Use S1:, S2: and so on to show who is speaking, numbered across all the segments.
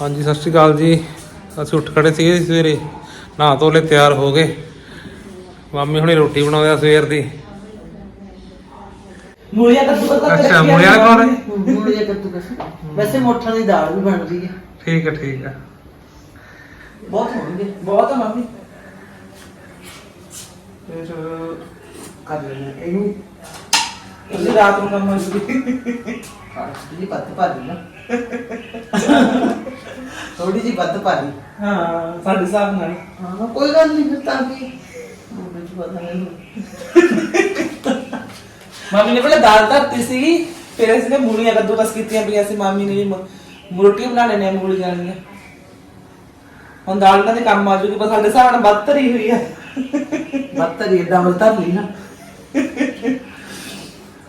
S1: ਹਾਂਜੀ ਸਤਿ ਸ਼੍ਰੀ ਅਕਾਲ ਜੀ। ਅਸੀਂ ਉੱਠ ਖੜੇ ਸੀਗੇ ਜੀ ਸਵੇਰੇ ਨਹਾ ਧੋ ਲੈ ਤਿਆਰ ਹੋ ਗਏ। ਮਾਮੀ ਹੁਣੀ ਰੋਟੀ ਬਣਾਉਂਦੇ ਆ ਸਵੇਰ ਦੀ।
S2: ਮੂਲੀਆਂ ਕੱਦੂ ਕੱਦੂ
S1: ਅੱਛਾ ਮੂਲੀਆਂ ਕੌਣ ਹੈ
S2: ਮੂਲੀਆਂ ਕੱਦੂ ਕੱਦੂ ਵੈਸੇ ਮੋਠਾਂ ਦੀ ਦਾਲ ਵੀ ਬਣ ਰਹੀ ਹੈ।
S1: ਠੀਕ ਹੈ ਠੀਕ ਹੈ।
S2: ਬਹੁਤ ਹੋਣਗੇ ਬਹੁਤ ਆ ਮੰਮੀ। ਫਿਰ ਕਰ ਲੈਣਾ ਇਹਨੂੰ ਤੁਸੀਂ ਰਾਤ ਨੂੰ ਕੰਮ ਹੋਈ ਜੀ ਬੱਤ ਭਾਰੀ ਨਾ। ਥੋੜੀ ਜੀ ਬੱਤ ਭਾਰੀ।
S3: ਹਾਂ ਸਾਡੇ ਹਿਸਾਬ ਨਾਲ।
S2: ਹਾਂ ਕੋਈ ਗੱਲ ਨਹੀਂ ਫਿਰ ਤਾਂ ਕੀ ਮੈਨੂੰ ਪਤਾ ਨਹੀਂ
S3: ਮਾਮੀ ਨੇ ਪਹਿਲਾਂ ਦਾਲ ਧਰਤੀ ਸੀ ਫਿਰ ਅਸੀਂ ਨੇ ਮੂਲੀਆਂ ਕੱਦੂਕਸ ਕੀਤੀਆਂ ਪਈਆਂ ਸੀ। ਮਾਮੀ ਨੇ ਵੀ ਮ- ਰੋਟੀ ਬਣਾਣੇ ਨੇ ਮੂਲੀਆਂ ਦੀਆਂ ਹੁਣ ਦਾਲ ਇਹਨਾਂ ਦੇ ਕੰਮ ਆ ਜੂਗੀ ਬਸ ਸਾਡੇ ਹਿਸਾਬ ਨਾਲ ਵੱਧ ਧਰੀ ਹੋਈ ਆ।
S2: ਬੱਤ ਦੀ ਡਬਲ ਧਰ ਲਈ ਨਾ।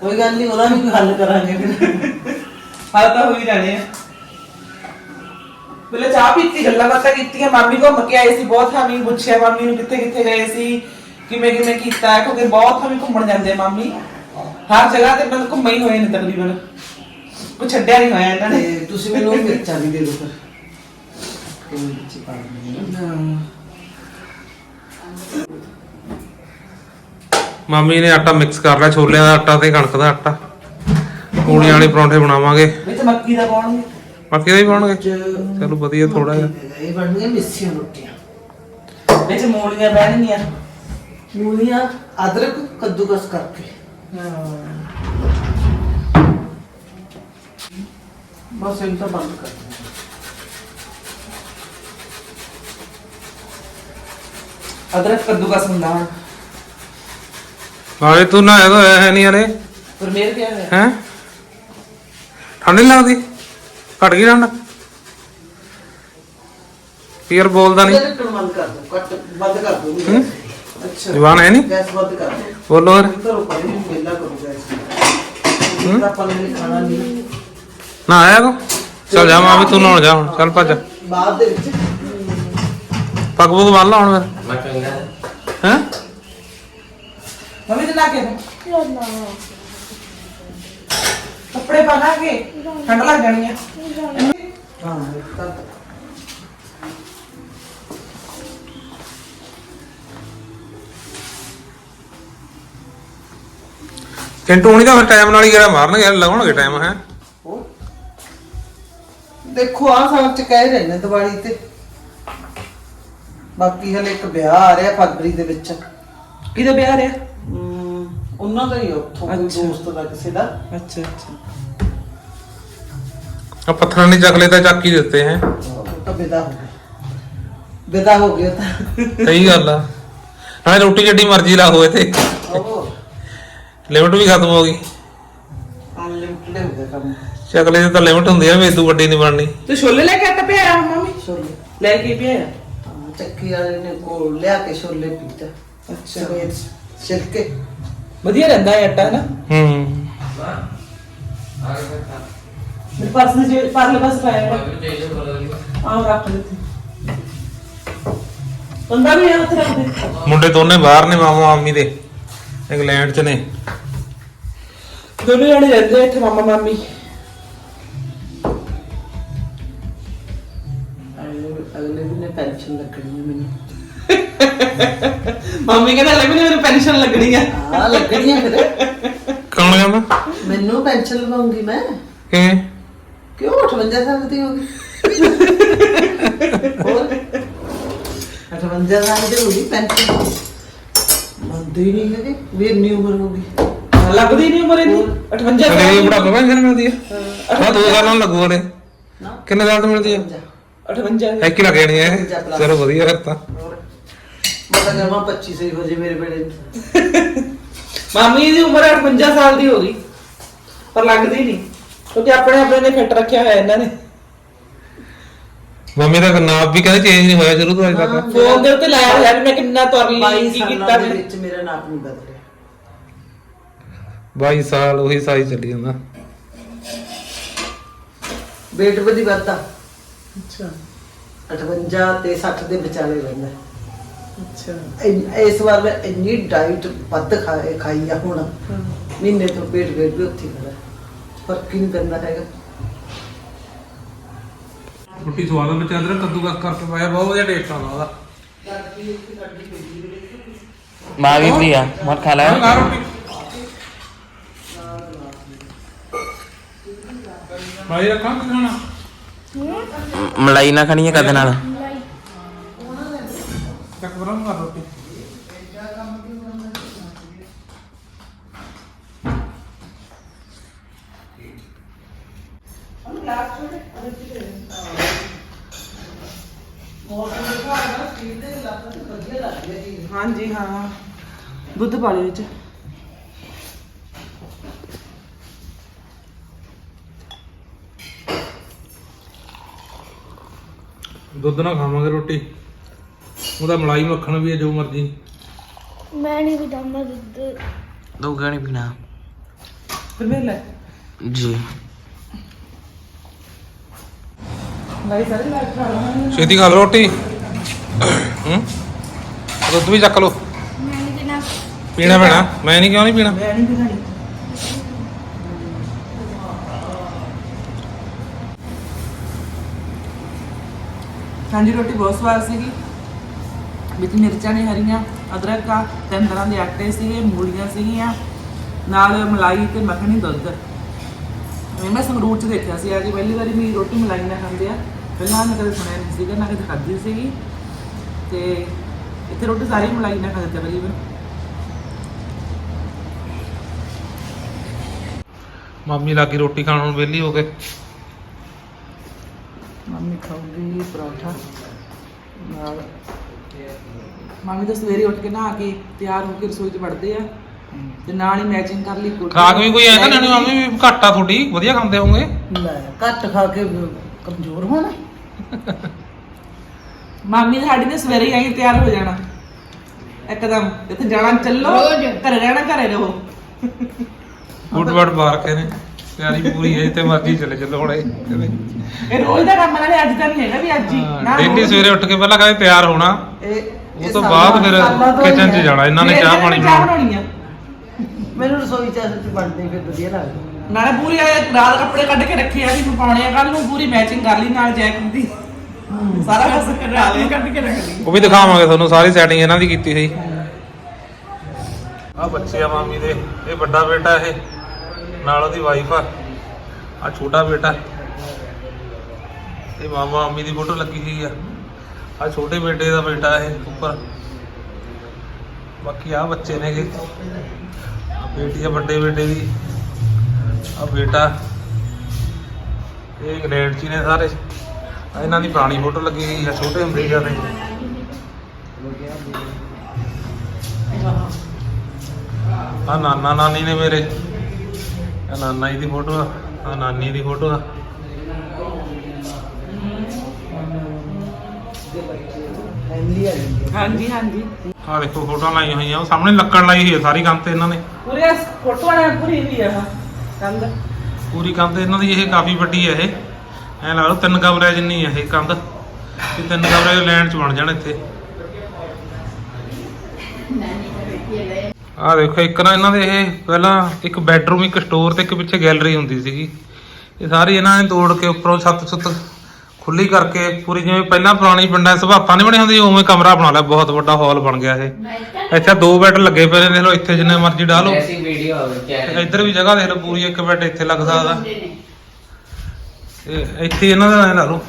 S2: ਕੋਈ ਗੱਲ ਨਹੀਂ ਉਹਦਾ ਵੀ ਕੋਈ ਹੱਲ ਕਰਾਂਗੇ ਫਿਰ।
S3: ਹਾਲ ਤਾਂ ਹੋ ਹੀ ਜਾਣੇ ਆ। ਪਹਿਲੇ ਚਾਹ ਪੀਤੀ ਗੱਲਾਂ ਬਾਤਾਂ ਕੀਤੀਆਂ ਮਾਮੀ ਕੇ ਆਏ ਸੀ ਬਹੁਤ ਹਾਮੀ ਪੁੱਛਿਆ ਮਾਮੀ ਨੂੰ ਕਿੱਥੇ ਕਿੱਥੇ ਗਏ ਸੀ ਕਿਵੇਂ ਕਿਵੇਂ ਕੀਤਾ ਕਿਉਂਕਿ ਬਹੁਤ ਹਾਮੀ ਘੁੰਮਣ ਜਾਂਦੇ ਆ ਮਾਮੀ। ਹਰ ਜਗ੍ਹਾ ਤੇ ਮਤਲਬ ਘੁੰਮੇ ਹੀ ਹੋਏ ਨੇ ਤਕਰੀਬਨ। ਕੁਛ ਛੱਡਿਆ ਨਹੀਂ ਹੋਇਆ ਇਹਨਾਂ ਨੇ।
S2: ਤੇ ਤੁਸੀਂ ਮੈਨੂੰ ਮਿਰਚਾਂ ਵੀ ਦੇ ਦਿਓ ਫਿਰ। ਕੋਈ ਵਿੱਚ ਪਾ ਦਿੰਦੇ ਹਾਂ
S1: ਮਾਮੀ ਨੇ ਆਟਾ ਮਿਕਸ ਕਰ ਲਿਆ ਛੋਲਿਆਂ ਦਾ ਆਟਾ ਤੇ ਕਣਕ ਦਾ ਆਟਾ। ਮੂਲੀਆਂ ਵਾਲੇ ਪਰੌਂਠੇ ਬਣਾਵਾਂਗੇ।
S3: ਵਿੱਚ ਮੱਕੀ ਦਾ ਪਾਉਣਗੇ।
S1: ਬਾਕੀ ਦਾ ਹੀ ਪਾਉਣਗੇ? ਚਲੋ ਵਧੀਆ ਥੋੜਾ ਜਿਹਾ।
S2: ਇਹ ਬਣਨੀਆਂ ਮਿੱਸੀਆਂ ਰੋਟੀਆਂ।
S3: ਵਿੱਚ ਮੂਲੀਆਂ ਬਹਿਣਗੀਆਂ
S2: ਮੂਲੀਆਂ ਅਦਰਕ ਕੱਦੂਕਸ ਕਰਕੇ। ਬਸ ਇਹ ਤਾਂ ਬੰਦ ਕਰ।
S3: ਅਦਰਕ ਕੱਦੂਕਸ ਹੁੰਦਾ ਹੁਣ
S1: ਨਾਲੇ ਤੂੰ ਨਾ ਇਹਦਾ ਹੈ ਨਹੀਂ ਹਲੇ।
S3: ਪਰ ਮੇਰ ਕਿਹਾ ਹੈ
S1: ਹੈ? ਠੰਡ ਨਹੀਂ ਲੱਗਦੀ? ਘਟ ਗਈ ਠੰਡ? ਫੇਰ ਬੋਲਦਾ ਨਹੀਂ
S2: ਬੰਦ ਕਰ ਦਿਓ ਕੱਟ ਬੰਦ ਕਰ
S1: ਹੂੰ?
S3: ਅੱਛਾ।
S1: ਜਵਾਨ ਹੈ ਨਹੀਂ
S2: ਗੈਸ ਬੰਦ ਕਰ ਦਿਓ
S1: ਬੋਲੋ ਹੋਰ।
S2: ਕਰੋ ਪਰੇ ਨੂੰ ਵੇਲਾ ਕਰੋ ਗੈਸ
S1: ਹੂੰ?
S2: ਤਾਂ ਆਪਾਂ ਨੇ ਖਾਣਾ ਨਹੀਂ
S1: ਨਾ ਆਇਆ ਤੂੰ? ਚੱਲ ਜਾ ਮਾਂ ਵੀ ਤੂੰ ਨਹਾਉਣ ਜਾ ਹੁਣ। ਚੱਲ ਭੱਜ।
S2: ਬਾਅਦ ਦੇ ਵਿੱਚ।
S1: ਪੱਗ ਪੁੱਗ ਬੰਨ ਲਾ ਹੁਣ ਫਿਰ। ਹੈ?
S3: ਮੰਮੀ ਤੇ ਲਾ ਕੇ ਦੇ। ਕੱਪੜੇ ਪਾ ਕੇ ਠੰਡ ਲੱਗ ਜਾਣੀ ਆ।
S2: ਹਾਂ ਤਾਂ
S1: ਚਿੰਟੂ ਹੁਣੀ ਤਾਂ ਫਿਰ ਟਾਈਮ ਨਾਲ ਹੀ ਗੇੜਾ ਮਾਰਨਗੇ ਲਗਾਉਣਗੇ ਟਾਈਮ ਹੈ।
S2: ਦੇਖੋ ਆ ਸਾਲ ਚ ਕਹਿ ਰਹੇ ਨੇ ਦੀਵਾਲੀ ਤੇ। ਬਾਕੀ ਹਲੇ ਇੱਕ ਵਿਆਹ ਆ ਰਿਹਾ ਫਰਵਰੀ ਦੇ ਵਿੱਚ।
S3: ਕਿਹਦਾ ਵਿਆਹ ਰਿਹਾ?
S2: ਉਹਨਾਂ ਦਾ ਹੀ ਆ, ਉੱਥੋਂ ਕੋਈ
S3: ਅੱਛਾ।
S2: ਦੋਸਤ ਦਾ ਕਿਸੇ ਦਾ।
S3: ਅੱਛਾ ਅੱਛਾ।
S1: ਆ ਪੱਥਰਾਂ ਨੇ ਚੱਕ ਲਏ ਤਾਂ ਚੱਕ ਹੀ ਦਿੱਤੇ ਹੈ।
S2: ਉਹ ਤਾਂ ਵਿਦਾ ਹੋ ਗਿਆ ਵਿਦਾ ਹੋ ਗਿਆ ਤਾਂ।
S1: ਸਹੀ ਗੱਲ ਆ। ਨਾਲੇ ਰੋਟੀ ਜਿੱਡੀ ਮਰਜ਼ੀ ਲਾ ਹੋਏ ਤੇ।
S2: ਉਹ
S1: ਲਿਮਟ ਵੀ ਖਤਮ ਹੋ ਗਈ।
S2: ਅਨਲਿਮਟਿਡ ਹੋ ਗਿਆ ਕੰਮ।
S1: ਚੱਕਲੇ ਦੀ ਤਾਂ ਲਿਮਟ ਹੁੰਦੀ ਆ ਇਦੋਂ ਵੱਡੀ ਨਹੀਂ ਬਣਨੀ।
S3: ਤੂੰ ਛੋਲੇ ਲੈ ਕੇ ਆਟਾ ਪਿਆ ਮੰਮੀ?
S2: ਛੋਲੇ।
S3: ਲੈ ਕੇ ਪਿਆ
S2: ਹਾਂ, ਚੱਕੀ ਵਾਲੇ ਨੇ ਕੋਲ ਲਿਆ ਕੇ ਛੋਲੇ ਪੀਤਾ।
S3: ਅੱਛਾ।
S2: ਸਵੇਰ ਛਿਲਕੇ।
S3: ਵਧੀਆ ਰਹਿੰਦਾ ਹੈ ਆਟਾ ਨਾ।
S1: ਹੂੰ।
S3: ਮੇਰੇ ਪਾਸ ਨੇ ਜੇ ਪਾਰਲੇ ਪਾਸ ਪਾਇਆ ਆਹ ਰੱਖ ਦਿੱਤੀ ਬੰਦਾ ਵੀ ਹੈ ਉੱਥੇ ਰੱਖ ਦੇ।
S1: ਮੁੰਡੇ ਦੋਨੇ ਬਾਹਰ ਨੇ ਮਾਮਾ ਮਾਮੀ ਦੇ। ਇੰਗਲੈਂਡ ਚ ਨੇ।
S3: ਦੋਨੋਂ ਜਣੇ ਰਹਿੰਦੇ ਆ ਇੱਥੇ ਮਾਮਾ ਮਾਮੀ।
S2: ਅਗਲੇ ਅਗਲੇ ਦਿਨ ਪੈਨਸ਼ਨ ਲੱਗਣੀ ਹੈ ਮੈਨੂੰ।
S3: ਮਾਮੀ ਕਹਿੰਦਾ ਲੈ ਮੈਨੂੰ ਪੈਨਸ਼ਨ ਲੱਗਣੀ ਆ।
S2: ਹਾਂ ਲੱਗਣੀ ਹੈ ਫਿਰ।
S1: ਕੌਣ ਕਹਿੰਦਾ?
S2: ਮੈਨੂੰ ਪੈਨਸ਼ਨ ਲਵਾਉਂਗੀ ਮੈਂ।
S1: ਕਿਵੇਂ?
S2: ਕਿਉਂ? 58 ਸਾਲ ਦੀ ਹੋ ਗਈ। ਹੋਰ? 58 ਸਾਲ ਦੀ ਹੋ ਗਈ ਪੈਨਸ਼ਨ। ਬੰਦੇ ਨਹੀਂ ਹੈਗੇ ਵੀ ਇੰਨੀ ਉਮਰ ਹੋ ਗਈ।
S3: ਲੱਗਦੀ ਨਹੀਂ ਉਮਰ ਇਹਦੀ 58
S1: ਅਰੇ
S3: ਸਾਲ
S1: ਇਹ ਬੜਾ ਪੈਨਸ਼ਨ ਮਿਲਦੀ ਆ। ਹਾਂ ਦੋ ਸਾਲਾਂ ਨੂੰ ਲੱਗੂ ਉਹਦੇ
S2: ਨਾ।
S1: ਕਿੰਨੇ ਸਾਲ ਤੋਂ ਮਿਲਦੀ ਆ?
S3: 58
S1: ਇੱਕ ਹੀ ਲੱਗ ਜਾਣੀ ਹੈ। ਚਲੋ ਵਧੀਆ ਫਿਰ ਤਾਂ।
S2: ਮੈਂ ਤਾਂ ਜਮਾ 25 ਸਹੀ ਹੋ ਜੇ ਮੇਰੇ ਬੇੜੇ ਨੂੰ।
S3: ਮਾਮੀ ਦੀ ਉਮਰ 58 ਸਾਲ ਦੀ ਹੋ ਗਈ ਪਰ ਲੱਗਦੀ ਨਹੀਂ ਕਿਉਂਕਿ ਆਪਣੇ ਆਪਣੇ ਨੇ ਫਿੱਟ ਰੱਖਿਆ ਹੋਇਆ ਇਹਨਾਂ ਨੇ।
S1: ਮੰਮੀ ਦਾ ਨਾਮ ਵੀ ਕਹਿੰਦੇ ਚੇਂਜ ਨਹੀਂ ਹੋਇਆ ਸ਼ੁਰੂ ਤੋਂ ਅਜੇ ਤੱਕ।
S3: ਫੋਨ ਦੇ ਉੱਤੇ ਲਾਇਆ ਹੋਇਆ ਵੀ ਮੈਂ ਕਿੰਨਾ ਤੁਰ ਲਈ
S2: 22
S3: ਕੀ
S2: ਸਾਲਾਂ
S3: ਕੀਤਾ
S2: ਦੇ
S3: ਮੈਂ।
S2: ਵਿੱਚ ਮੇਰਾ ਨਾਪ ਨਹੀਂ ਬਦਲਿਆ
S1: 22 ਸਾਲ ਉਹੀ ਸਾਈ ਚੱਲੀ ਜਾਂਦਾ।
S2: weight ਵਧੀ ਵੱਧਦਾ।
S3: ਅੱਛਾ।
S2: 58 ਤੇ 60 ਦੇ ਵਿਚਾਲੇ ਰਹਿੰਦਾ।
S3: ਅੱਛਾ।
S2: ਇਨ- ਇਸ ਵਾਰ ਮੈਂ ਇੰਨੀ ਡਾਈਟ ਵੱਧ ਖਾ- ਖਾਈ ਆ ਹੁਣ। ਮਹੀਨੇ ਤੋਂ ਪੇਟ ਵੇਟ ਵੀ ਉੱਥੇ ਖੜਾ। ਫ਼ਰਕ ਹੀ ਨਹੀਂ ਪੈਂਦਾ ਹੈਗਾ।
S1: ਰੋਟੀ ਸਵਾਦ ਆ ਵਿੱਚ ਅਦਰਕ ਕੱਦੂਕਸ ਕਰਕੇ ਪਾਇਆ ਬਹੁਤ ਵਧੀਆ ਟੇਸਟ ਆਉਂਦਾ ਉਹਦਾ।
S4: ਮਾਂ ਵੀ ਪ੍ਰਿਆ ਮਰ ਖਾ ਲੈ।
S1: ਲਾ ਰੋਟੀ। ਭਾਈ ਰੱਖਾਂ ਕਿ ਖਾਣਾ?
S4: ਮਲਾਈ ਨਾ ਖਾਣੀ ਹੈ ਕਦ ਨਾਲ।
S1: ਚੱਕ ਬਰਾਂ ਮਾਰ ਰੋਟੀ।
S3: ਹਾਂਜੀ ਹਾਂ। ਦੁੱਧ ਪਾ ਵਿੱਚ।
S1: ਦੁੱਧ ਨਾਲ ਖਾਵਾਂਗੇ ਰੋਟੀ। ਉਹਦਾ ਮਲਾਈ ਮੱਖਣ ਵੀ ਹੈ ਜੋ ਮਰਜ਼ੀ।
S5: ਮੈਂ ਨਹੀਂ ਪੀਂਦਾ ਦੁੱਧ।
S4: ਦੋ ਗਾਣੀ ਪੀਣਾ।
S3: ਫਿਰ ਵੇਖ ਲੈ।
S4: ਜੀ।
S3: ਲਾਈ ਸਾਰੇ ਲਾਈ ਖਾ ਲਵਾਂ
S1: ਛੇਤੀ ਖਾ ਲਓ ਰੋਟੀ। ਹੂੰ? ਦੁੱਧ ਵੀ ਚੱਕ ਲਓ।
S5: ਮੈਂ ਨਹੀਂ ਪੀਣਾ।
S1: ਪੀਣਾ ਪੈਣਾ ਮੈਂ ਨਹੀਂ ਕਿਉਂ ਨਹੀਂ ਪੀਣਾ?
S3: ਮੈਂ ਨਹੀਂ ਪੀਣੀ। ਹਾਂਜੀ ਰੋਟੀ ਬਹੁਤ ਸਵਾਦ ਸੀਗੀ। ਵਿੱਚ ਮਿਰਚਾਂ ਨੇ ਹਰੀਆਂ ਅਦਰਕ ਆ ਤਿੰਨ ਤਰ੍ਹਾਂ ਦੇ ਆਟੇ ਸੀਗੇ ਮੂਲੀਆਂ ਸੀਗੀਆਂ ਨਾਲ ਮਲਾਈ ਤੇ ਮੱਖਣੀ ਦੁੱਧ। ਇਹ ਮੈਂ ਸੰਗਰੂਰ ਚ ਦੇਖਿਆ ਸੀ ਅੱਜ ਪਹਿਲੀ ਵਾਰੀ ਵੀ ਰੋਟੀ ਮਲਾਈ ਨਾਲ ਖਾਂਦੇ ਆ। ਪਹਿਲਾਂ ਮੈਂ ਕਦੇ ਸੁਣਿਆ ਨਹੀਂ ਸੀਗਾ ਨਾ ਕਦੇ ਖਾਧੀ ਸੀਗੀ। ਤੇ ਇੱਥੇ ਰੋਟੀ ਸਾਰੀ ਮਲਾਈ ਨਾਲ ਖਾਂਦੇ ਤਕਰੀਬਨ।
S1: ਮਾਮੀ ਲੱਗੀ ਰੋਟੀ ਖਾਣ ਨੂੰ ਵਿਹਲੀ ਹੋ ਕੇ
S3: ਮੰਮੀ ਖਾਊਗੀ ਪਰੌਂਠਾ ਨਾਲ ਮੰਮੀ ਤਾਂ ਸਵੇਰੇ ਉੱਠ ਕੇ ਨਹਾ ਕੇ ਤਿਆਰ ਹੋ ਕੇ ਰਸੋਈ 'ਚ ਵੜਦੇ ਆ ਤੇ ਨਾਲ ਹੀ ਮੈਚਿੰਗ ਕਰ ਲਈ ਕੋਟੀ
S1: ਖਰਾਕ ਵੀ ਕੋਈ ਐਸਾ ਨਹੀਂ ਮਾਮੀ ਵੀ ਘੱਟ ਤੁਹਾਡੀ ਵਧੀਆ ਖਾਂਦੇ ਹੋਵੋਗੇ?
S2: ਲੈ ਘੱਟ ਖਾ ਕੇ ਕਮਜ਼ੋਰ ਹੋਣਾ।
S3: ਮਾਮੀ ਤਾਂ ਸਾਡੀ ਨੇ ਸਵੇਰੇ ਹੀ ਆਈ ਤਿਆਰ ਹੋ ਜਾਣਾ। ਇੱਕਦਮ ਇੱਥੇ ਜਾਣਾ ਚੱਲੋ ਘਰੇ ਰਹਿਣਾ ਘਰੇ ਰਹੋ।
S1: ਗੁੱਡ ਵਰਡ ਬਾਰ ਕੇ ਨੇ ਤਿਆਰੀ ਪੂਰੀ ਹੈ ਤੇ ਮਰਜ਼ੀ ਚਲੇ ਚੱਲੋ ਹੁਣ ਇਹ
S3: ਰੋਜ਼ ਦਾ ਕੰਮ ਨਾਲੇ ਅੱਜ ਦਾ ਨਹੀਂ ਹੈਗਾ ਵੀ ਅੱਜ ਹੀ। ਨਾ
S1: ਡੇਲੀ। ਸਵੇਰੇ ਉੱਠ ਕੇ ਪਹਿਲਾਂ ਕਹਿੰਦੇ ਤਿਆਰ ਹੋਣਾ।
S2: ਇਹ
S1: ਉਹ ਤੋਂ ਬਾਅਦ ਫਿਰ
S2: ਤੋਂ
S1: ਕਿਚਨ 'ਚ। ਜਾਣਾ ਇਹਨਾਂ ਨੇ ਚਾਹ ਪਾਣੀ
S3: ਚਾਹ
S1: ਬਣਾਉਣਾ।
S3: ਬਣਾਉਣੀ ਆ।
S2: ਮੈਨੂੰ ਰਸੋਈ ਚ ਅਸਲ ਚ ਬਣਦੇ ਫਿਰ ਵਧੀਆ ਲੱਗਦਾ।
S3: ਨਾਲੇ ਪੂਰੀ ਇਹ ਰਾਤ ਕੱਪੜੇ ਕੱਢ ਕੇ ਰੱਖੇ ਆ ਵੀ ਮੈਂ ਪਾਉਣੇ ਆ ਕੱਲ ਨੂੰ ਪੂਰੀ ਮੈਚਿੰਗ ਕਰ ਲਈ ਨਾਲ ਜੈਕਟ ਦੀ। ਸਾਰਾ ਕੁਝ ਰਾਤ ਨੂੰ ਕੱਢ ਕੇ ਰੱਖ ਲਈ।
S1: ਉਹ ਵੀ ਦਿਖਾਵਾਂਗੇ ਤੁਹਾਨੂੰ ਸਾਰੀ ਸੈਟਿੰਗ ਇਹਨਾਂ ਦੀ ਕੀਤੀ ਸੀ ਆ ਬੱਚੇ ਆ ਮਾਮੀ ਦੇ ਇਹ ਵੱਡਾ ਬੇਟਾ ਇਹ। ਨਾਲ ਉਹਦੀ ਵਾਈਫ ਆ। ਆ ਛੋਟਾ ਬੇਟਾ। ਇਹ ਮਾਮਾ ਮੰਮੀ ਦੀ ਫੋਟੋ ਲੱਗੀ ਹੋਈ ਆ। ਆ ਛੋਟੇ ਬੇਟੇ ਦਾ ਬੇਟਾ ਇਹ ਉੱਪਰ। ਬਾਕੀ ਆ ਬੱਚੇ ਨੇਗੇ। ਆ ਬੇਟੀ ਆ, ਵੱਡੇ ਬੇਟੇ ਦੀ। ਆ ਬੇਟਾ। ਇਹ ਇੰਗਲੈਂਡ 'ਚ ਹੀ ਨੇ ਸਾਰੇ। ਇਹਨਾਂ ਦੀ ਪੁਰਾਣੀ ਫੋਟੋ ਲੱਗੀ ਹੋਈ ਆ, ਛੋਟੇ ਹੁੰਦੇ ਜਾਂਦੇ ਆ ਨਾਨਾ ਨਾਨੀ ਨੇ ਮੇਰੇ। ਆ ਨਾਨਾ ਜੀ ਦੀ ਫੋਟੋ ਆ ਆ ਨਾਨੀ ਦੀ ਫੋਟੋ ਆ।
S2: ਫੈਮਿਲੀ
S3: ਹਾਂਜੀ ਹਾਂਜੀ।
S1: ਆ ਦੇਖੋ ਫੋਟੋਆਂ ਲਾਈਆਂ ਹੋਈਆਂ ਉਹ ਸਾਹਮਣੇ ਲੱਕੜ ਲਾਈ ਹੋਈ ਹੈ ਸਾਰੀ ਕੰਧ ਤੇ ਇਹਨਾਂ ਨੇ।
S3: ਪੂਰੇ ਫੋਟੋਆਂ ਨਾਲ ਪੂਰੀ ਵੀ ਆ ਕੰਧ।
S1: ਪੂਰੀ ਕੰਧ ਇਹਨਾਂ ਦੀ ਇਹ ਕਾਫੀ ਵੱਡੀ ਹੈ ਇਹ। ਐ ਲਾ ਲਓ ਤਿੰਨ ਕਮਰੇ ਜਿੰਨੀ ਹੈ ਇਹ ਕੰਧ ਇਹ ਤਿੰਨ ਕਮਰੇ ਲੈਣ ਚ ਬਣ ਜਾਣ ਇੱਥੇ। ਆ ਦੇਖੋ ਇੱਕ ਨਾ ਇਹਨਾਂ ਦੇ ਇਹ ਪਹਿਲਾਂ ਇੱਕ ਬੈੱਡਰੂਮ ਇੱਕ ਸਟੋਰ ਤੇ ਇੱਕ ਪਿੱਛੇ ਗੈਲਰੀ ਹੁੰਦੀ ਸੀਗੀ। ਇਹ ਸਾਰੀ ਇਹਨਾਂ ਨੇ ਤੋੜ ਕੇ ਉੱਪਰੋਂ ਛੱਤ ਛੁੱਤ ਖੁੱਲੀ ਕਰਕੇ ਪੂਰੀ ਜਿਵੇਂ ਪਹਿਲਾਂ ਪੁਰਾਣੀ ਪਿੰਡਾਂ 'ਚ ਸਭਾਤਾਂ ਨਹੀਂ ਬਣੀ ਹੁੰਦੀ ਉਵੇਂ ਕਮਰਾ ਬਣਾ ਲਿਆ ਬਹੁਤ ਵੱਡਾ ਹਾਲ ਬਣ ਗਿਆ ਇਹ। ਇੱਥੇ ਦੋ ਬੈੱਡ ਲੱਗੇ ਪਏ ਨੇ ਦੇਖ ਲਓ ਇੱਥੇ ਜਿੰਨੇ ਮਰਜ਼ੀ ਡਾਹ ਲਓ।
S4: ਐਸੀ ਵੀਡੀਓ
S1: ਇੱਧਰ ਵੀ ਜਗ੍ਹਾ ਦੇਖ ਲਓ ਪੂਰੀ ਇੱਕ ਬੈੱਡ ਇੱਥੇ ਲੱਗ ਸਕਦਾ ਇਹ ਇੱਥੇ ਇਹਨਾਂ ਦਾ ਲਾ ਲਓ।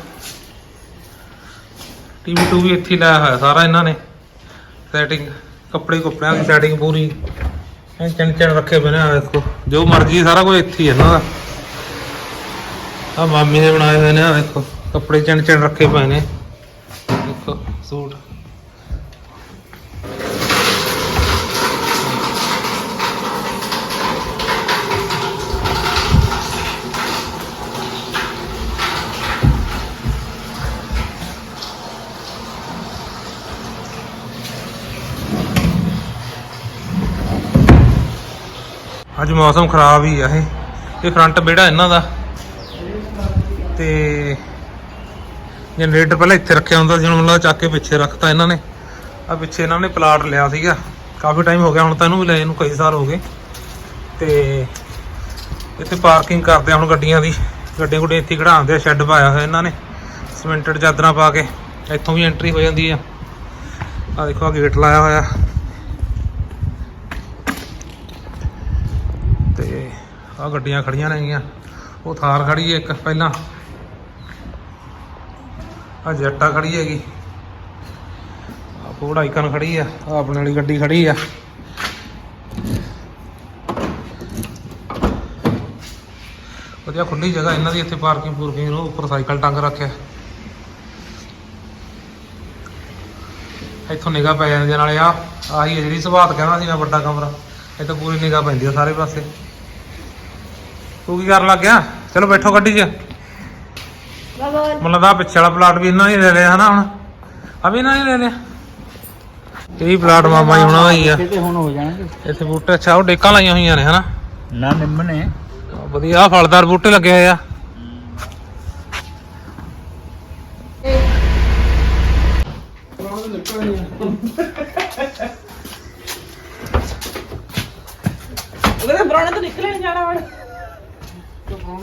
S1: ਟੀਵੀ ਟੂ ਵੀ ਇੱਥੇ ਲਾਇਆ ਹੋਇਆ ਸਾਰਾ ਇਹਨਾਂ ਨੇ। ਸੈਟਿੰਗ ਕੱਪੜੇ ਕੁੱਪੜਿਆਂ ਦੀ ਸੈਟਿੰਗ ਪੂਰੀ। ਐਂ ਚਣ ਚਣ ਰੱਖੇ ਬਣੇ ਆ ਦੇਖੋ। ਜੋ ਮਰਜ਼ੀ, ਸਾਰਾ ਕੁਝ ਇੱਥੇ ਹੀ ਹੈ ਇਹਨਾਂ ਆ ਮਾਮੀ ਨੇ ਬਣਾਏ ਹੋਏ ਨੇ ਆ ਦੇਖੋ। ਕੱਪੜੇ ਚਣ ਚਣ ਰੱਖੇ ਪਏ ਨੇ। ਦੇਖੋ, ਸੂਟ। ਅੱਜ ਮੌਸਮ ਖਰਾਬ ਹੀ ਆ ਇਹ। ਇਹ ਫਰੰਟ ਵਿਹੜਾ ਇਹਨਾਂ ਦਾ। ਤੇ ਜਨਰੇਟਰ ਪਹਿਲਾਂ ਇੱਥੇ ਰੱਖਿਆ ਹੁੰਦਾ ਸੀ, ਹੁਣ ਮੈਨੂੰ ਚੱਕ ਕੇ ਪਿੱਛੇ ਰੱਖਤਾ ਇਹਨਾਂ ਨੇ। ਆ ਪਿੱਛੇ ਇਹਨਾਂ ਨੇ ਪਲਾਟ ਲਿਆ ਸੀਗਾ। ਕਾਫੀ ਟਾਈਮ ਹੋ ਗਿਆ, ਹੁਣ ਤਾਂ ਇਹਨੂੰ ਵੀ ਲਏ ਇਹਨੂੰ ਕਈ ਸਾਲ ਹੋ ਗਏ। ਤੇ ਇੱਥੇ ਪਾਰਕਿੰਗ ਕਰਦੇ ਆ ਹੁਣ ਗੱਡੀਆਂ ਦੀ। ਗੱਡੀਆਂ ਗੁੱਡੀਆਂ ਇੱਥੇ ਖੜਾਉਂਦੇ ਆ ਸ਼ੈੱਡ ਪਾਇਆ ਹੋਇਆ ਇਹਨਾਂ ਨੇ। ਸਿਮੈਂਟਡ ਚਾਦਰਾਂ ਪਾ ਕੇ। ਇੱਥੋਂ ਵੀ ਐਂਟਰੀ ਹੋ ਜਾਂਦੀ ਆ। ਆ ਦੇਖੋ ਆ ਗੇਟ ਲਾਇਆ ਹੋਇਆ ਤੇ ਆ ਗੱਡੀਆਂ ਖੜੀਆਂ ਨੇਗੀਆਂ ਉਹ ਥਾਰ ਖੜੀ ਹੈ ਇੱਕ ਪਹਿਲਾਂ। ਆ ਜੱਟਾ ਖੜੀ ਹੈਗੀ। ਆ ਫੋਰਡ ਆਈਕਨ ਖੜੀ ਆ ਆ ਆਪਣੇ ਵਾਲੀ ਗੱਡੀ ਖੜੀ ਆ। ਵਧੀਆ ਖੁੱਲੀ ਜਗ੍ਹਾ, ਇਹਨਾਂ ਦੀ ਇੱਥੇ ਪਾਰਕਿੰਗ ਪੂਰਕਿੰਗ ਨੂੰ ਉੱਪਰ ਸਾਈਕਲ ਟੰਗ ਰੱਖਿਆ। ਇੱਥੋਂ ਨਿਗਾਹ ਪੈ ਜਾਂਦੀ ਆ, ਨਾਲੇ ਆ ਆਹੀ ਜਿਹੜੀ ਸੁਭਾਤ ਕਹਿੰਦਾ ਸੀ ਮੈਂ ਵੱਡਾ ਕਮਰਾ। ਇੱਥੇ ਪੂਰੀ ਨਿਗਾਹ ਪੈਂਦੀ ਆ ਸਾਰੇ ਪਾਸੇ। ਤੂੰ ਕੀ ਕਰਨ ਲੱਗ ਗਿਆ? ਚਲੋ ਬੈਠੋ ਗੱਡੀ 'ਚ।
S5: ਬਾਬਾ
S1: ਮਤਲਬ ਦਾ ਪਿੱਛੇ ਵਾਲਾ ਪਲਾਟ ਵੀ ਇਹਨਾਂ ਨੇ ਲੈ ਲਿਆ ਹਨਾ ਹੁਣ। ਆ ਵੀ ਇਹਨਾਂ ਨੇ ਲੈ ਲਿਆ। ਇਹ ਵੀ ਪਲਾਟ ਮਾਮਾ ਹੀ ਹੋਣਾ ਹੋਈ ਆ।
S2: ਕਿਤੇ ਹੁਣ ਹੋ ਜਾਣਗੇ
S1: ਇੱਥੇ ਬੂਟੇ ਅੱਛਾ ਉਹ ਡੇਕਾਂ ਲਾਈਆਂ ਹੋਈਆਂ ਨੇ ਹਨਾ।
S2: ਨਾ ਨਿੰਮ ਨੇ।
S1: ਵਧੀਆ ਆਹ ਫਲਦਾਰ ਬੂਟੇ ਲੱਗੇ ਹੋਏ ਆ।
S3: ਉਹਦੇ ਬਰਾਉਣੇ ਤੋਂ ਨਿਕਲੇ ਨਹੀਂ ਜਾਣਾ